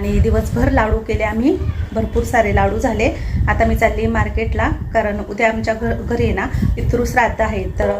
आणि दिवसभर लाडू केले आम्ही. भरपूर सारे लाडू झाले. आता मी चालली मार्केटला कारण उद्या आमच्या घर घरी आहे ना पितृश्राद्ध आहे. तर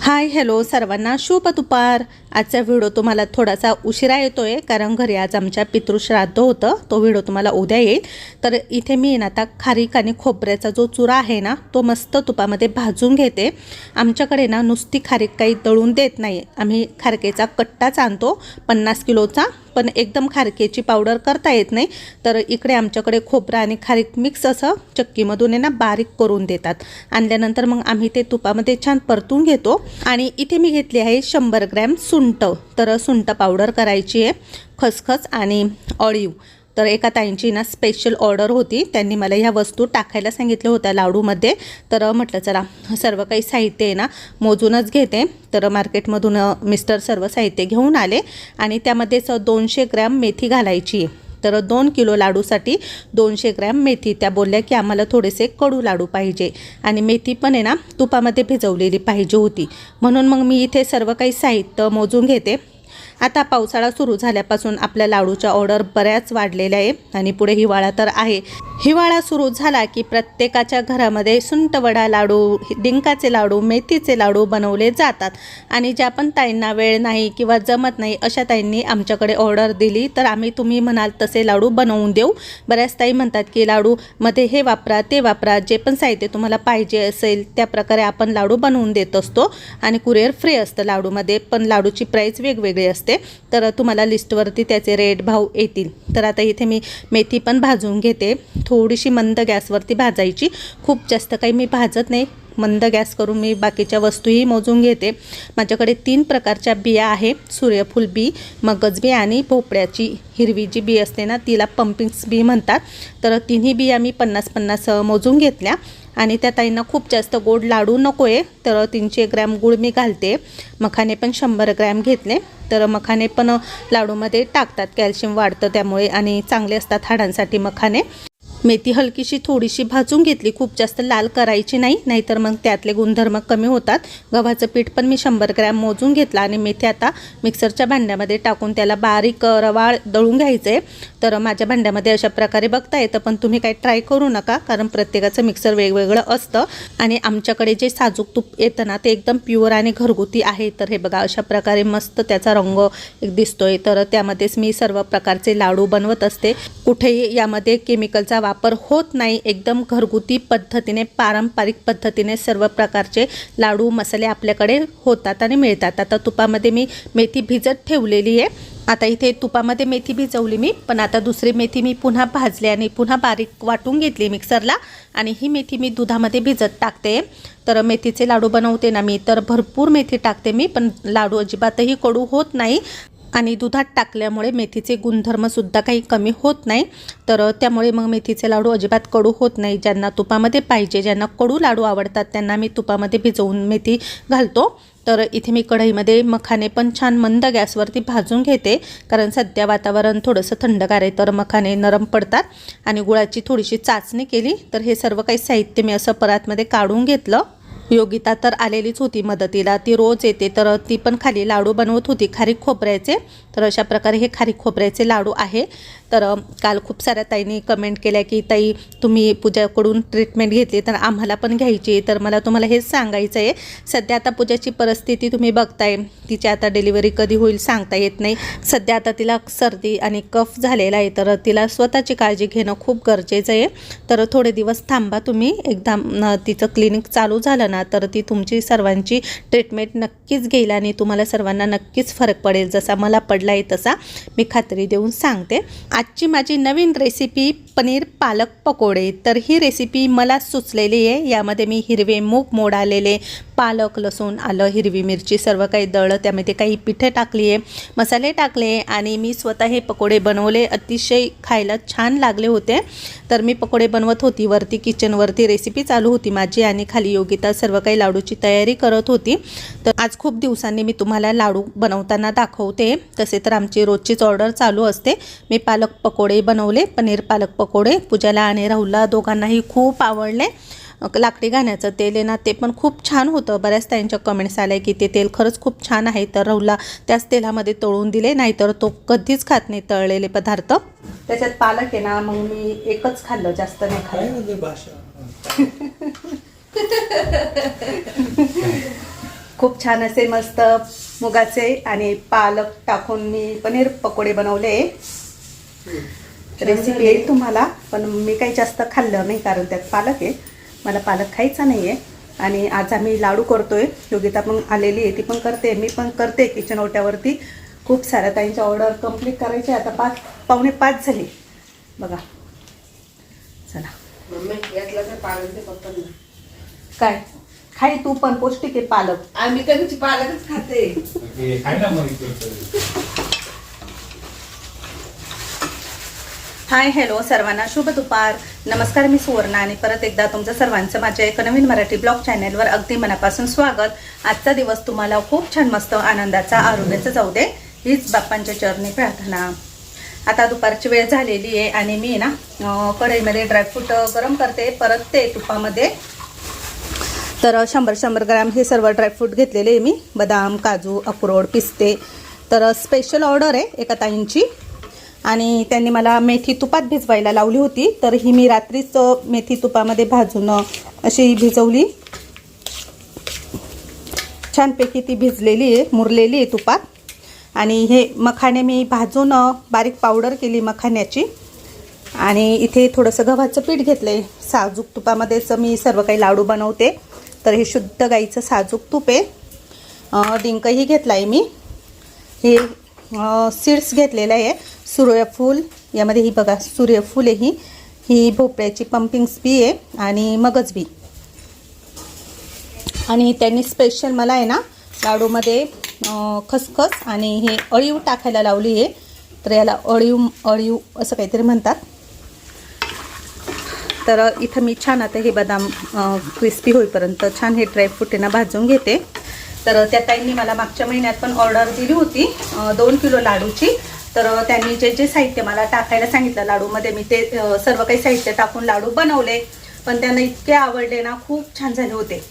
हाय हॅलो सर्वांना. शुभ दुपार. आजचा व्हिडिओ तुम्हाला थोडासा उशिरा येतो आहे कारण घरी आज आमच्या पितृश्राद्ध होतं. तो व्हिडिओ तुम्हाला उद्या येईल. तर इथे मी ना आता खारीक आणि खोबऱ्याचा जो चुरा आहे ना तो मस्त तुपामध्ये भाजून घेते. आमच्याकडे ना नुसती खारीक काही दळून देत नाही. आम्ही खारकेचा कट्टाच आणतो पन्नास किलोचा पण एकदम खारकेची पावडर करता येत नाही. तर इकडे आमच्याकडे खोबरं आणि खारीक मिक्स असं चक्कीमधून आहे ना बारीक करून देतात. आणल्यानंतर मग आम्ही ते तुपामध्ये छान परतून घेतो. आणि इथे मी घेतली आहे शंभर ग्रॅम सुंट तर सुंट पावडर करायची आहे खसखस आणि ऑळीव. तर एका ताईंची ना स्पेशल ऑर्डर होती. त्यांनी मला ह्या वस्तू टाकायला सांगितल्या होत्या लाडूमध्ये. तर म्हटलं चला सर्व काही साहित्य आहे ना मोजूनच घेते. तर मार्केटमधून मिस्टर सर्व साहित्य घेऊन आले आणि त्यामध्येच दोनशे ग्रॅम मेथी घालायची आहे. तर दोन किलो लाडूसाठी दोनशे ग्रॅम मेथी. त्या बोलल्या की आम्हाला थोडेसे कडू लाडू पाहिजे. आणि मेथी पण आहे ना तुपामध्ये भिजवलेली पाहिजे होती. म्हणून मग मी इथे सर्व काही साहित्य मोजून घेते. आता पावसाळा सुरू झाल्यापासून आपल्या लाडूच्या ऑर्डर बऱ्याच वाढलेल्या आहे आणि पुढे हिवाळा तर आहे. हिवाळा सुरू झाला की प्रत्येकाच्या घरामध्ये सुंटवडा लाडू डिंकाचे लाडू मेथीचे लाडू बनवले जातात. आणि ज्या पण ताईंना वेळ नाही किंवा जमत नाही अशा ताईंनी आमच्याकडे ऑर्डर दिली तर आम्ही तुम्ही म्हणाल तसे लाडू बनवून देऊ. बऱ्याच ताई म्हणतात की लाडूमध्ये हे वापरा ते वापरा जे पण साहित्य तुम्हाला पाहिजे असेल त्या प्रकारे आपण लाडू बनवून देत असतो. आणि कुरिअर फ्री असतं लाडूमध्ये पण लाडूची प्राईस वेगवेगळी असते. तर तुम्हाला लिस्टवरती त्याचे रेट भाव येतील. तर आता इथे मी मेथी पण भाजून घेते. थोडीशी मंद गॅसवरती भाजायची. खूप जास्त काही मी भाजत नाही. मंद गॅस करून मी बाकीच्या वस्तूही मोजून घेते. माझ्याकडे तीन प्रकारच्या बिया आहे सूर्यफूल बी मगज बी आणि भोपळ्याची हिरवी जी बी असते ना तिला पंपिंग्स बी म्हणतात. तर तिन्ही बिया मी पन्नास पन्नास मोजून घेतल्या. आणि त्या ताईंना खूप जास्त गोड लाडू नको आहे तर तीनशे ग्रॅम गुळ मी घालते. मखाने पण शंभर ग्रॅम घेतले तर मखाने पण लाडूमध्ये टाकतात. कॅल्शियम वाढतं त्यामुळे आणि चांगले असतात हाडांसाठी मखाने. मेथी हलकीशी थोडीशी भाजून घेतली. खूप जास्त लाल करायची नाही नाहीतर मग त्यातले गुणधर्म कमी होतात. गव्हाचं पीठ पण मी शंभर ग्रॅम मोजून घेतला आणि मेथी आता मिक्सरच्या भांड्यामध्ये टाकून त्याला बारीक रवाळ दळून घ्यायचं आहे तर माझ्या भांड्यामध्ये अशा प्रकारे बघता येतं पण तुम्ही काही ट्राय करू नका कारण प्रत्येकाचं मिक्सर वेगवेगळं असतं. आणि आमच्याकडे जे साजूक तूप येतं ना ते एकदम प्युअर आणि घरगुती आहे. तर हे बघा अशा प्रकारे मस्त त्याचा रंग एक दिसतोय. तर त्यामध्येच मी सर्व प्रकारचे लाडू बनवत असते. कुठेही यामध्ये केमिकलचा वापर होत नाही. एकदम घरगुती पद्धतीने पारंपरिक पद्धतीने सर्व प्रकारचे लाडू मसाले आपल्याकडे होतात आणि मिळतात. आता तुपामध्ये मी मेथी भिजत ठेवलेली आहे. आता इथे तुपामध्ये मेथी भिजवली मी पण आता दुसरी मेथी मी पुन्हा भाजली आणि पुन्हा बारीक वाटून घेतली मिक्सरला आणि ही मेथी मी दुधामध्ये भिजत टाकते. तर मेथीचे लाडू बनवते ना मी तर भरपूर मेथी टाकते मी पण लाडू अजिबातही कडू होत नाही. आणि दुधात टाकल्यामुळे मेथीचे गुणधर्मसुद्धा काही कमी होत नाही. तर त्यामुळे मग मेथीचे लाडू अजिबात कडू होत नाही. ज्यांना तुपामध्ये पाहिजे ज्यांना कडू लाडू आवडतात त्यांना मी तुपामध्ये भिजवून मेथी घालतो. तर इथे मी कढईमध्ये मखाने पण छान मंद गॅसवरती भाजून घेते. कारण सध्या वातावरण थोडंसं थंडगार आहे तर मखाने नरम पडतात. आणि गुळाची थोडीशी चाचणी केली तर हे सर्व काही साहित्य मी असं परातमध्ये काढून घेतलं. योगिता तर आलेलीच होती मदतीला. ती रोज येते तर ती पण खाली लाडू बनवत होती खारीक खोबऱ्याचे. तर अशा प्रकारे हे खारीक खोबऱ्याचे लाडू आहे. तर काल खूप साऱ्या ताईंनी कमेंट केल्या की ताई तुम्ही पूजाकडून ट्रीटमेंट घेतली तर आम्हाला पण घ्यायची आहे. तर मला तुम्हाला हेच सांगायचं आहे. सध्या आता पूजाची परिस्थिती तुम्ही बघताय. तिची आता डिलिव्हरी कधी होईल सांगता येत नाही. सध्या आता तिला सर्दी आणि कफ झालेला आहे. तर तिला स्वतःची काळजी घेणं खूप गरजेचं आहे. तर थोडे दिवस थांबा तुम्ही. एकदा तिचं क्लिनिक चालू झालं ना तर ती तुमची सर्वांची ट्रीटमेंट नक्कीच घेईल आणि तुम्हाला सर्वांना नक्कीच फरक पडेल. जसा मला पडला आहे तसा मी खात्री देऊन सांगते. आजची माझी नवीन रेसिपी पनीर पालक पकोडे. तर ही रेसिपी मला सुचलेली आहे. यामध्ये मी हिरवे मूग मोड आलेले पालक लसूण आलं हिरवी मिरची सर्व काही दळं त्यामध्ये काही पिठे टाकली आहे मसाले टाकले आणि मी स्वतः हे पकोडे बनवले. अतिशय खायला छान लागले होते. तर मी पकोडे बनवत होती. वरती किचनवरती रेसिपी चालू होती माझी आणि खाली योगिता सर्व काही लाडूची तयारी करत होती. तर आज खूप दिवसांनी मी तुम्हाला लाडू बनवताना दाखवते. तसे तर आमची रोजचीच ऑर्डर चालू असते. मी पालक पकोडे बनवले पनीर पालक पकोडे पूजाला आणि राहुलला दोघांनाही खूप आवडले. लाकडी घाण्याचं तेल आहे ना ते पण खूप छान होतं. बऱ्याच त्यांच्या कमेंट्स आल्या की ते तेल खरंच खूप छान आहे. तर राहुलला त्याच तेलामध्ये तळून दिले नाहीतर तो कधीच खात नाही तळलेले पदार्थ. त्याच्यात पालक आहे ना मग मी एकच खाल्लं जास्त नाही खाल्लं. म्हणजे खूप छान असे मस्त मुगाचे आणि पालक टाकून मी पनीर पकोडे बनवले. रेसिपी येईल तुम्हाला पण मी काही जास्त खाल्लं नाही कारण त्यात पालक आहे. मला पालक खायचा नाही आहे आणि आज आम्ही लाडू करतोय. योगिता पण आलेली आहे ती पण करते मी पण करते किचन ओट्यावरती. खूप साऱ्या ताईंच्या ऑर्डर कंप्लीट करायच्या आता पाच पावणे पाच झाली. बघा. चला. काय? खाई तू पण पौष्टिक आहे पालक. आम्ही कधीची पालकच खाते काय ना मग इकडचं? हाय हॅलो सर्वांना शुभ दुपार. नमस्कार मी सुवर्णा आणि परत एकदा तुमचं सर्वांचं माझ्या एका नवीन मराठी ब्लॉग चॅनेलवर अगदी मनापासून स्वागत. आजचा दिवस तुम्हाला खूप छान मस्त आनंदाचा आरोग्याचा जाऊ दे हीच बाप्पांच्या चरणी प्रार्थना. आता दुपारची वेळ झालेली आहे आणि मी ना कढईमध्ये ड्रायफ्रूट गरम करते. परत ते तुपामध्ये. तर शंभर शंभर ग्रॅम हे सर्व ड्रायफ्रूट घेतलेले आहे मी. बदाम काजू अक्रोड पिस्ते. तर स्पेशल ऑर्डर आहे एका ताईंची. आणि त्यांनी मला मेथी तुपात भिजवायला लावली होती. तर ही मी रात्रीच मेथी तुपामध्ये भाजून अशी भिजवली. छानपैकी ती भिजलेली आहे मुरलेली आहे तुपात. आणि हे मखाणे मी भाजून बारीक पावडर केली मखाण्याची. आणि इथे थोडंसं गव्हाचं पीठ घेतलं आहे साजूक तुपामध्येच मी सर्व काही लाडू बनवते. तर हे शुद्ध गाईचं साजूक तूप आहे. डिंकही घेतला आहे मी. हे सीड्स घेतलेलं आहे. सूर्यफूल यामध्ये ही बघा सूर्यफूल आहे ही. ही भोपळ्याची पंपिंग्स बी आहे आणि मगज बी आणि त्यांनी स्पेशल मला आहे ना लाडूमध्ये खसखस आणि हे अळीव टाकायला लावली आहे. तर याला अळीव अळीव असं काहीतरी म्हणतात. तर इथं मी छान आता हे बदाम क्रिस्पी होईपर्यंत छान हे ड्रायफ्रूट आहे ना भाजून घेते. तर त्या ताईंनी मला मागच्या महिन्यात पण ऑर्डर दिली होती दोन किलो लाडूची. तर त्यांनी जे जे साहित्य मला टाकायला सांगितलं लाडूमध्ये मी ते सर्व काही साहित्य टाकून लाडू बनवले. पण त्यांना इतके आवडले ना खूप छान झाले होते.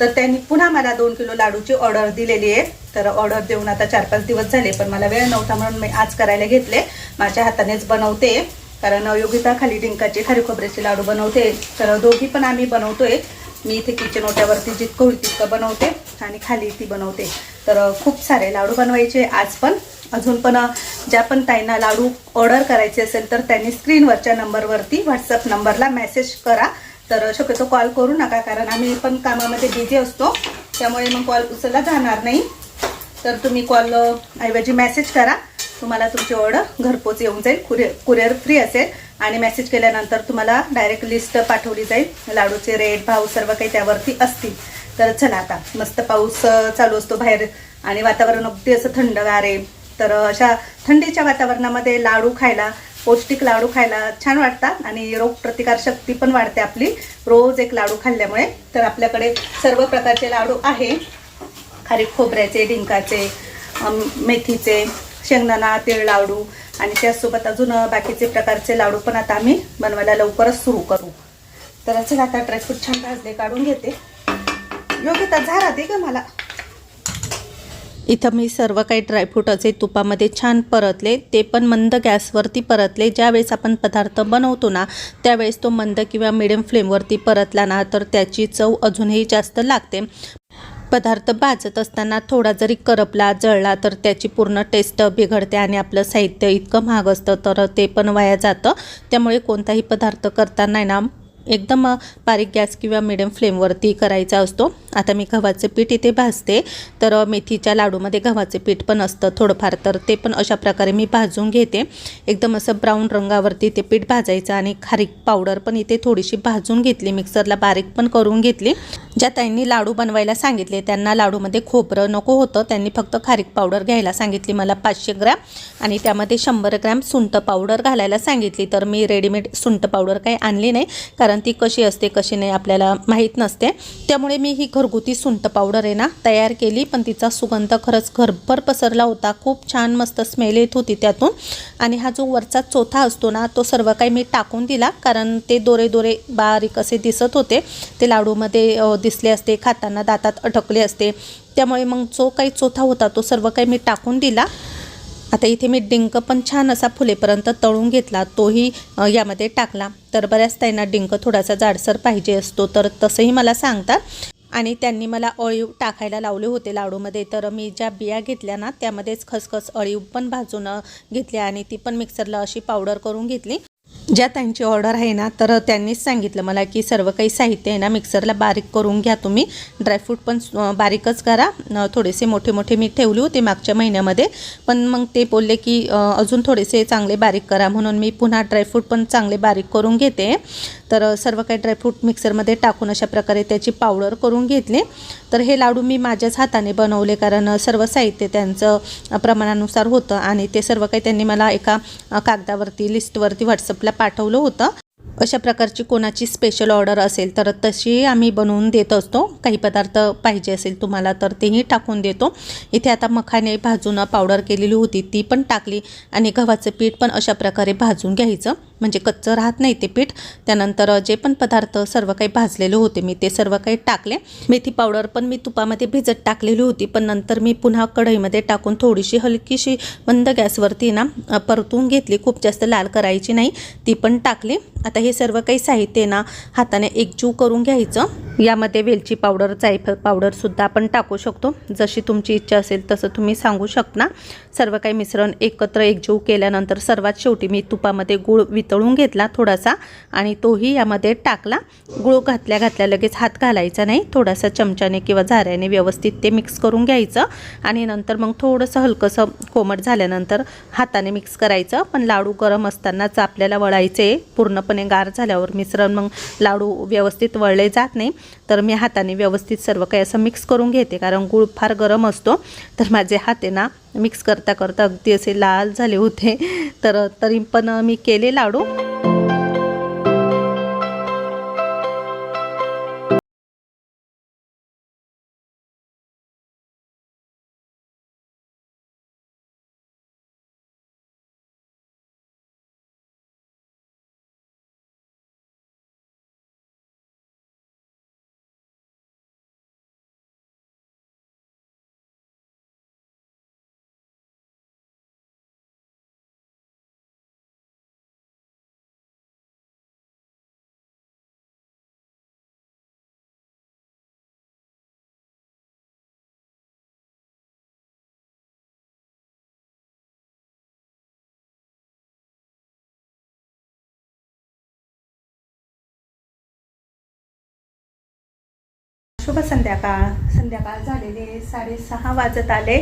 तर त्यांनी पुन्हा मला दोन किलो लाडूची ऑर्डर दिलेली आहे. तर ऑर्डर देऊन आता चार पाच दिवस झाले पण मला वेळ नव्हता म्हणून मी आज करायला घेतले. माझ्या हातानेच बनवते. कारण योगिता खाली डिंकाची खारी खोबऱ्याचे लाडू बनवते. तर दोघी पण आम्ही बनवतोय. मी इथे किचन ओट्यावरती जितकं होईल तितकं बनवते आणि खाली ती बनवते. तर खूप सारे लाडू बनवायचे. आज पण अजून पण ज्या पण ताईंना लाडू ऑर्डर करायचे असेल तर त्यांनी स्क्रीनवरच्या नंबरवरती व्हॉट्सअप नंबरला मेसेज करा. तर शक्यतो कॉल करू नका कारण आम्ही पण कामामध्ये बिझी असतो. त्यामुळे मग कॉल उचलला जाणार नाही. तर तुम्ही कॉल ऐवजी मेसेज करा. तुम्हाला तुमची ऑर्डर घरपोच येऊन जाईल. कुरिअर कुरिअर फ्री असेल. आणि मेसेज केल्यानंतर तुम्हाला डायरेक्ट लिस्ट पाठवली जाईल. लाडूचे रेट भाव सर्व काही त्यावरती असतील. तर चला आता मस्त पाऊस चालू असतो बाहेर. आणि वातावरण अगदी असं थंडगार आहे. तर अशा थंडीच्या वातावरणामध्ये लाडू खायला पौष्टिक लाडू खायला छान वाटतात. आणि रोगप्रतिकार शक्ती पण वाढते आपली. रोज एक लाडू खाल्ल्यामुळे. तर आपल्याकडे सर्व प्रकारचे लाडू आहे. खारीक खोबऱ्याचे डिंकाचे मेथीचे. शेंगदाणा तीळ लाडू आणि त्यासोबत अजून बाकीचे प्रकारचे लाडू पण आता आम्ही बनवायला लवकरच सुरू करू. तर चला आता ड्रायफ्रूट छान भाजले काढून घेते. योग्य तर झाला दे का मला. इथं मी सर्व काही ड्रायफ्रूटचे तुपामध्ये छान परतले ते पण मंद गॅसवरती परतले. ज्यावेळेस आपण पदार्थ बनवतो ना त्यावेळेस तो मंद किंवा मिडियम फ्लेमवरती परतला ना तर त्याची चव अजूनही जास्त लागते. पदार्थ भाजत असताना थोडा जरी करपला जळला तर त्याची पूर्ण टेस्ट बिघडते आणि आपलं साहित्य इतकं महाग असतं तर ते पण वाया जातं. त्यामुळे कोणताही पदार्थ करताना ना एकदम बारीक गॅस किंवा मिडियम फ्लेमवरती करायचा असतो. आता मी गव्हाचे पीठ इथे भाजते. तर मेथीच्या लाडूमध्ये गव्हाचे पीठ पण असतं थोडंफार. तर ते पण अशा प्रकारे मी भाजून घेते. एकदम असं ब्राऊन रंगावरती ते पीठ भाजायचं आणि खारीक पावडर पण इथे थोडीशी भाजून घेतली. मिक्सरला बारीक पण करून घेतली. ज्या ताईंनी लाडू बनवायला सांगितले त्यांना लाडूमध्ये खोबरं नको होतं. त्यांनी फक्त खारीक पावडर घ्यायला सांगितली. मला पाचशे ग्रॅम आणि त्यामध्ये शंभर ग्रॅम सुंठ पावडर घालायला सांगितली. तर मी रेडीमेड सुंठ पावडर काही आणली नाही. कारण कारण ती कशी असते कशी नाही आपल्याला माहीत नसते. त्यामुळे मी ही घरगुती सुंट पावडर आहे ना तयार केली. पण तिचा सुगंध खरंच घरभर पसरला होता. खूप छान मस्त स्मेल येत होती त्यातून. आणि हा जो वरचा चोथा असतो ना तो सर्व काही मी टाकून दिला. कारण ते दोरे दोरे बारीक असे दिसत होते. ते लाडूमध्ये दिसले असते खाताना दातात अटकले असते. त्यामुळे मग जो काही चोथा होता तो सर्व काही मी टाकून दिला. आता इथे मी डिंक पण छान असा फुलेपर्यंत तळून घेतला तोही यामध्ये टाकला. तर बऱ्याच त्यांना डिंक थोडासा जाडसर पाहिजे असतो तर तसंही मला सांगतात. आणि त्यांनी मला अळीव टाकायला लावले होते लाडूमध्ये तर मी ज्या बिया घेतल्या ना त्यामध्येच खसखस अळीव पण भाजून घेतल्या आणि ती पण मिक्सरला अशी पावडर करून घेतली. ज्या त्यांची ऑर्डर आहे ना तर त्यांनीच सांगितलं मला की सर्व काही साहित्य आहे ना मिक्सरला बारीक करून घ्या तुम्ही. ड्रायफ्रूट पण बारीकच करा. थोडेसे मोठे मोठे मी ठेवले होते मागच्या महिन्यामध्ये. पण मग ते बोलले की अजून थोडेसे चांगले बारीक करा म्हणून मी पुन्हा ड्रायफ्रूट पण चांगले बारीक करून घेते. तर सर्व काही ड्रायफ्रूट मिक्सरमध्ये टाकून अशा प्रकारे त्याची पावडर करून घेतली. तर हे लाडू मी माझ्याच हाताने बनवले कारण सर्व साहित्य त्यांचं प्रमाणानुसार होतं आणि ते सर्व काही त्यांनी मला एका कागदावरती लिस्टवरती व्हॉट्सअपला पाठवलं होतं. अशा प्रकारची कोणाची स्पेशल ऑर्डर असेल तर तशी आम्ही बनवून देत असतो. काही पदार्थ पाहिजे असेल तुम्हाला तर तेही टाकून देतो. इथे आता मखाने भाजून पावडर केलेली होती ती पण टाकली आणि गव्हाचं पीठ पण अशा प्रकारे भाजून घ्यायचं. म्हणजे कच्चं राहत नाही ते पीठ. त्यानंतर जे पण पदार्थ सर्व काही भाजलेले होते मी ते सर्व काही टाकले. मेथी पावडर पण मी तुपामध्ये भिजत टाकलेली होती पण नंतर मी पुन्हा कढईमध्ये टाकून थोडीशी हलकीशी मंद गॅसवरती ना परतून घेतली. खूप जास्त लाल करायची नाही ती पण टाकली. आता हे सर्व काही साहित्य ना हाताने एकजीव करून घ्यायचं. यामध्ये वेलची पावडर जायफळ पावडरसुद्धा आपण टाकू शकतो. जशी तुमची इच्छा असेल तसं तुम्ही सांगू शकता. सर्व काही मिश्रण एकत्र एकजीव केल्यानंतर सर्वात शेवटी मी तुपामध्ये गूळ वितळून घेतला थोडासा आणि तोही यामध्ये टाकला. गूळ घातल्या घातल्या लगेच हात घालायचा नाही. थोडासा चमच्याने किंवा झाऱ्याने व्यवस्थित ते मिक्स करून घ्यायचं आणि नंतर मग थोडंसं हलकंसं कोमट झाल्यानंतर हाताने मिक्स करायचं. पण लाडू गरम असतानाच आपल्याला वळायचे. पूर्णपणे गार झाल्यावर मिश्रण मग लाडू व्यवस्थित वळले जात नाही. तर मी हाताने व्यवस्थित सर्व काही असं मिक्स करून घेते कारण गूळ फार गरम असतो. तर माझे हात ना मिक्स करता करता अगदी असे लाल झाले होते. तर तरी पण मी केले लाडू. शुभ संध्याकाळ. संध्याकाळ झालेले साडेसहा वाजत आले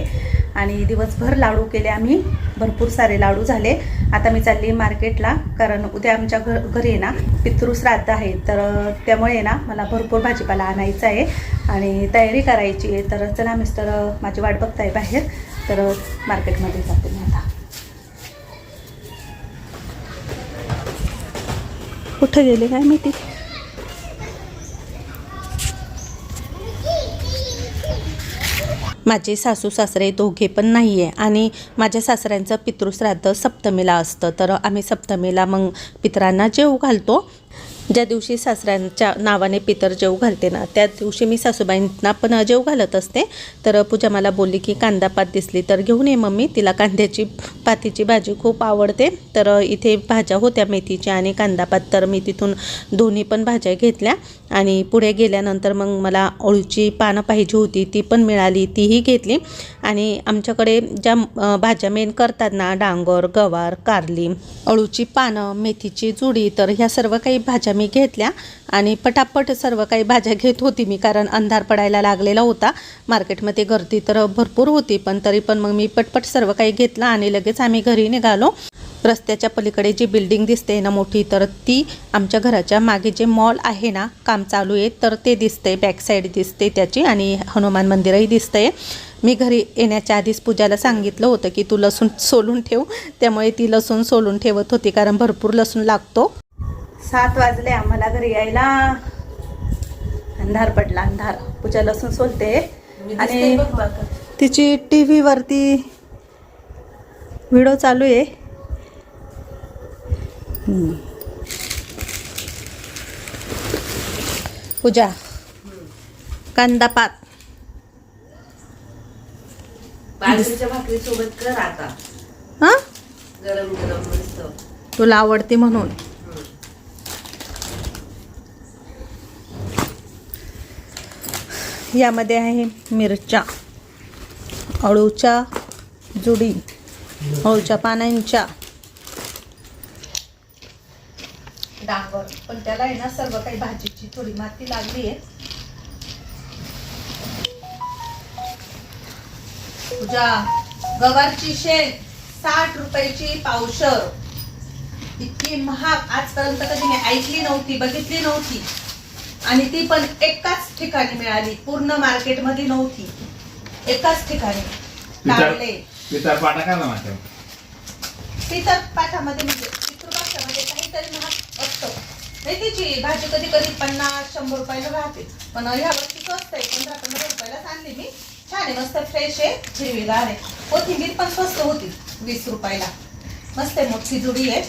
आणि दिवसभर लाडू केले आम्ही. भरपूर सारे लाडू झाले. आता मी चालली मार्केटला कारण उद्या आमच्या घर घरी आहे ना पितृश्राद्ध आहे. तर त्यामुळे ना मला भरपूर भाजीपाला आणायचा आहे आणि तयारी करायची आहे. तर चला मिस्टर माझी वाट बघताय बाहेर. तर मार्केटमध्ये जाते मी आता. कुठं गेले काय माहिती? माझे सासू सासरे दोघे पण नाही आहे आणि माझ्या सासऱ्यांचं पितृश्राद्ध सप्तमीला असतं. तर आम्ही सप्तमीला मग पितरांना जेव घालतो. ज्या दिवशी सासऱ्यांच्या नावाने पितर जेव घालते ना त्या दिवशी मी सासूबाईंना पण जेव घालत असते. तर पूजा मला बोलली की कांदा पात दिसली तर घेऊन ये मम्मी तिला कांद्याची पातीची भाजी खूप आवडते. तर इथे भाज्या होत्या मेथीच्या आणि कांदा पात तर मी तिथून दोन्ही पण भाज्या घेतल्या. आणि पुढे गेल्यानंतर मग मला अळूची पानं पाहिजे होती ती पण मिळाली तीही घेतली. आणि आमच्याकडे ज्या भाज्या मेन करतात ना डांगर गवार कारली अळूची पानं मेथीची जुडी तर ह्या सर्व काही भाज्या मी घेतल्या. आणि पटापट सर्व काही भाज्या घेत होती मी कारण अंधार पडायला लागलेला होता. मार्केटमध्ये गर्दी तर भरपूर होती पण तरी पण मग मी पटपट सर्व काही घेतलं आणि लगेच आम्ही घरी निघालो. रस्त्याच्या पलीकडे जी बिल्डिंग दिसते ना मोठी तर ती आमच्या घराच्या मागे जे मॉल आहे ना काम चालू आहे तर ते दिसते बॅक साईड दिसते त्याची आणि हनुमान मंदिरही दिसतंय. मी घरी येण्याच्या आधीच पूजाला सांगितलं होतं की तू लसूण सोलून ठेव. त्यामुळे ती लसूण सोलून ठेवत होती कारण भरपूर लसूण लागतो. सात वाजले आम्हाला घरी यायला. अंधार पडला अंधार. पूजा लसूण सोलते. आणि तिची टी व्हीवरती व्हिडिओ चालू आहे. पूजा कांदा पात बाजरीच्या भाकरी सोबत कर आता. हा? गरम गरम मस्त. तुला आवडते म्हणून. यामध्ये आहे मिरच्या अळूच्या जुडी अळूच्या पानांच्या डांगर. पण त्याला आहे ना सर्व काही भाजीची थोडी माती लागली आहे. तुझ्या गवारची शेंग साठ रुपयाची पावशर. इतकी महाग आजपर्यंत कधी मी ऐकली नव्हती बघितली नव्हती. आणि ती पण एकाच ठिकाणी मिळाली पूर्ण मार्केटमध्ये नव्हती. एकाच ठिकाणी. लागले पाटा का ना माझ्या पाठामध्ये म्हणजे पितृपक्षामध्ये काहीतरी महाग असतं नाही तिची भाजी कधी कधी पन्नास शंभर रुपयाला राहते. पण ह्या वर्षी स्वस्त आहे पंधरा पंधरा रुपयालाच आणली मी. छान आहे मस्त फ्रेश आहे हिरवीगार आहे. कोथिंबीर पण स्वस्त होती वीस रुपयाला. मस्त आहे मोठी जुडी आहे.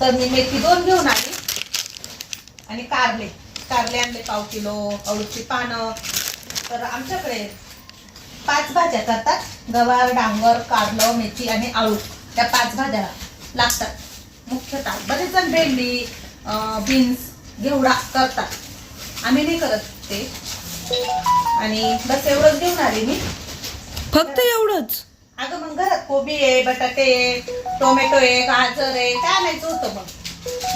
तर मी मेथी दोन घेऊन आली. आणि कारले. कारले आणले पाव किलो अळूची पानं. तर आमच्याकडे पाच भाज्या करतात. गवार डांगर कारलं मेथी आणि आळू. त्या पाच भाज्या लागतात. मुख्यतः बरेच जण भेंडी बीन्स घेवडा करतात. आम्ही नाही करत ते. आणि बस एवढंच घेऊन आले मी. फक्त एवढंच? अगं मग घरात कोबी आहे बटाटे आहे टोमॅटो आहे गाजर आहे काय आणायचं होतं मग?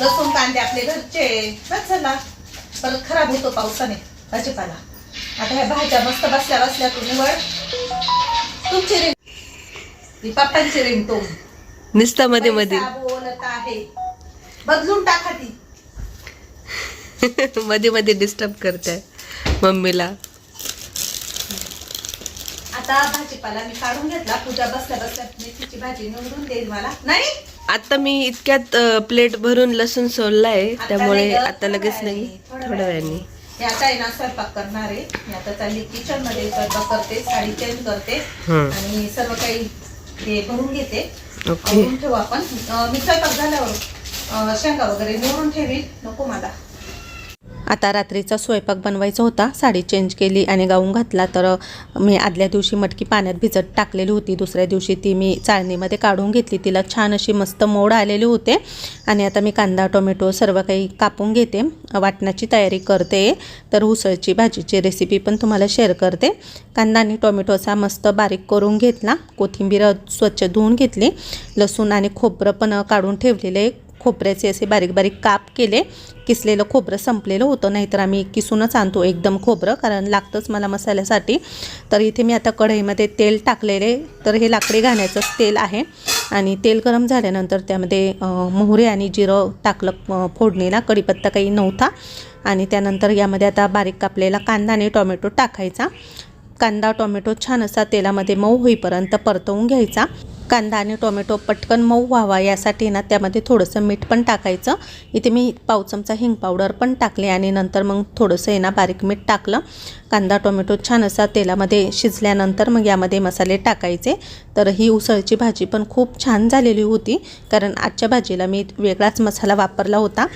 लसूण कांदे आपले घरचे. बस झाला परत खराब होतो पावसाने भाजीपाला. आता ह्या भाज्या मस्त बसल्या बसल्या तू निवड. तुमची रिंग ती पप्पांची रिंग तो नुसतं मध्ये मध्ये. बोलत आहे. बदलून टाका ती मध्ये मध्ये डिस्टर्ब करताय मम्मीला. आता भाजीपाला मी काढून घेतला. पूजा बसल्या बसल्या मेथीची भाजी निवडून देईल मला. नाही? आता मी इतक्यात प्लेट भरून लसूण सोललाय. आता त्यामुळे आता लगेच नाही. थोड्या वेळाने. मी आता आहे ना स्वयंपाक करणार आहे. मी आता चालली किचनमध्ये स्वयंपाक करते साडी चेंज करते. आणि सर्व काही हे भरून घेते. आवरून ठेवू आपण. मी स्वयंपाक झाल्यावर शेंगा वगैरे निवडून ठेवी नको मला. आता रात्रीचा स्वयंपाक बनवायचा होता. साडी चेंज केली आणि गाऊन घातला तर मी आदल्या दिवशी मटकी पाण्यात भिजत टाकलेली होती. दुसऱ्या दिवशी ती मी चाळणीमध्ये काढून घेतली. तिला छान अशी मस्त मोड आलेले होते. आणि आता मी कांदा टोमॅटो सर्व काही कापून घेते. वाटण्याची तयारी करते. तर उसळची भाजीची रेसिपी पण तुम्हाला शेअर करते. कांदा आणि टोमॅटो असा मस्त बारीक करून घेतला. कोथिंबीर स्वच्छ धुवून घेतली. लसूण आणि खोबरं पण काढून ठेवलेले. खोबऱ्याचे असे बारीक बारीक काप केले. किसलेलं खोबरं संपलेलं होतं. नाहीतर आम्ही किसूनच आणतो एकदम खोबरं कारण लागतंच मला मसाल्यासाठी. तर इथे मी आता कढईमध्ये तेल टाकलेले तर हे लाकडी घाण्याचंच तेल आहे. आणि तेल गरम झाल्यानंतर त्यामध्ये मोहरे आणि जिरं टाकलं फोडणीला. कढीपत्ता काही नव्हता. आणि त्यानंतर यामध्ये आता बारीक कापलेला कांदा आणि टोमॅटो टाकायचा. कांदा टोमॅटो छान असा तेलामध्ये मऊ होईपर्यंत परतवून घ्यायचा. कांदा आणि टोमॅटो पटकन मऊ व्हावा यासाठी ना त्यामध्ये थोडंसं मीठ पण टाकायचं. इथे मी पाव चमचा हिंग पावडर पण टाकले आणि नंतर मग थोडंसं आहे ना बारीक मीठ टाकलं. कांदा टोमॅटो छान असा तेलामध्ये शिजल्यानंतर मग यामध्ये मसाले टाकायचे. तर ही उसळची भाजी पण खूप छान झालेली होती कारण आजच्या भाजीला मी वेगळाच मसाला वापरला होता.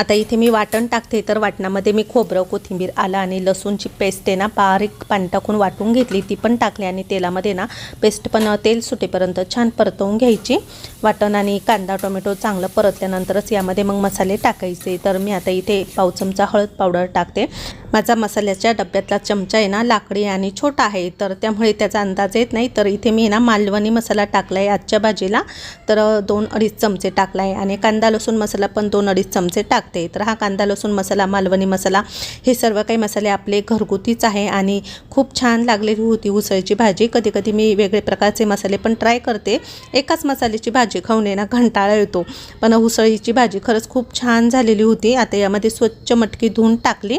आता इथे मी वाटण टाकते तर वाटणामध्ये मी खोबरं कोथिंबीर आलं आणि लसूणची पेस्ट आहे ना बारीक पाणी टाकून वाटून घेतली. ती पण टाकली आणि तेलामध्ये ना पेस्ट पण तेल सुटेपर्यंत छान परतवून घ्यायची. वाटण आणि कांदा टोमॅटो चांगलं परतल्यानंतरच यामध्ये मग मसाले टाकायचे. तर मी आता इथे पाव चमचा हळद पावडर टाकते. माझा मसाल्याच्या डब्यातला चमचा आहे ना लाकडी आणि छोटा आहे तर त्यामुळे त्याचा अंदाज येत नाही. तर इथे मी ना मालवणी मसाला टाकला आहे आजच्या भाजीला. तर दोन अडीच चमचे टाकला आहे आणि कांदा लसूण मसाला पण दोन अडीच चमचे टाकते. तर हा कांदा लसूण मसाला मालवणी मसाला हे सर्व काही मसाले आपले घरगुतीच आहे आणि खूप छान लागलेली होती उसळीची भाजी. कधी कधी मी वेगळे प्रकारचे मसाले पण ट्राय करते. एकाच मसाल्याची भाजी खाऊन आहे ना घंटाळा येतो. पण उसळीची भाजी खरंच खूप छान झालेली होती. आता यामध्ये स्वच्छ मटकी धुवून टाकली.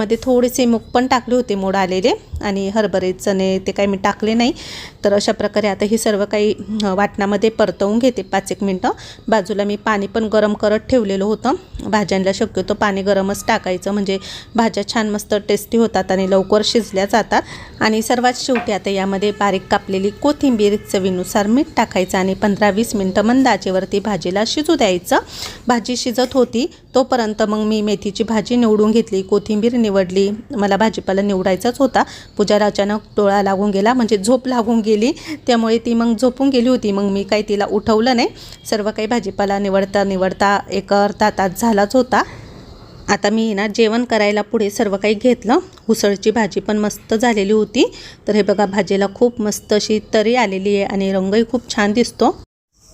त्यामध्ये थोडेसे मूग पण टाकले होते मोड आलेले. आणि हरभरे चणे ते काही मी टाकले नाही. तर अशा प्रकारे आता हे सर्व काही वाटणामध्ये परतवून घेते पाच एक मिनटं. बाजूला मी पाणी पण गरम करत ठेवलेलं होतं. भाज्यांना शक्यतो पाणी गरमच टाकायचं. म्हणजे भाज्या छान मस्त टेस्टी होतात आणि लवकर शिजल्या जातात. आणि सर्वात शेवटी आता यामध्ये बारीक कापलेली कोथिंबीर चवीनुसार मीठ टाकायचं आणि पंधरा वीस मिनटं मंद आचेवरती भाजीला शिजू द्यायचं. भाजी शिजत होती तोपर्यंत मग मी मेथीची भाजी निवडून घेतली. कोथिंबीर निवडून निवडली. मला भाजीपाला निवडायचाच होता. पूजाला अचानक डोळा लागून गेला. म्हणजे झोप लागून गेली. त्यामुळे ती मग झोपून गेली होती. मग मी काही तिला उठवलं नाही. सर्व काही भाजीपाला निवडता निवडता एक अर्धा तास झालाच होता. आता मी ना जेवण करायला पुढे सर्व काही घेतलं. उसळची भाजी पण मस्त झालेली होती. तर हे बघा भाजीला खूप मस्त अशी तरी आलेली आहे आणि रंगही खूप छान दिसतो.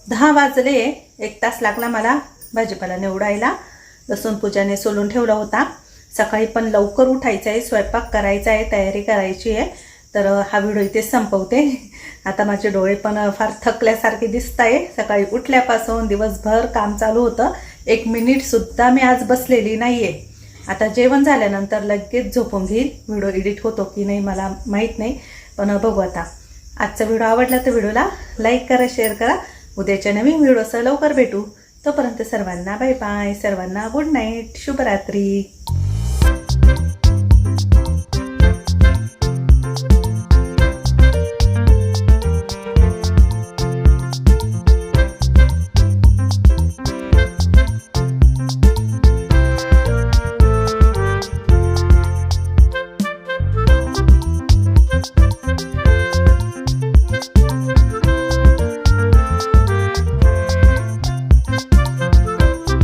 दहा वाजले. एक तास लागला मला भाजीपाला निवडायला. लसूण पूजाने सोलून ठेवला होता. सकाळी पण लवकर उठायचं आहे स्वयंपाक करायचा आहे तयारी करायची आहे. तर हा व्हिडिओ इथे संपवते. आता माझे डोळे पण फार थकल्यासारखे दिसत आहे. सकाळी उठल्यापासून दिवसभर काम चालू होतं. एक मिनिटसुद्धा मी आज बसलेली नाही आहे आता जेवण झाल्यानंतर लगेच झोपून घेईल व्हिडिओ एडिट होतो की नाही मला माहीत नाही पण बघू आता. आजचा व्हिडिओ आवडला तर व्हिडिओला लाईक करा शेअर करा. उद्याच्या नवीन व्हिडिओसह लवकर भेटू. तोपर्यंत सर्वांना बाय बाय. सर्वांना गुड नाईट. शुभरात्री.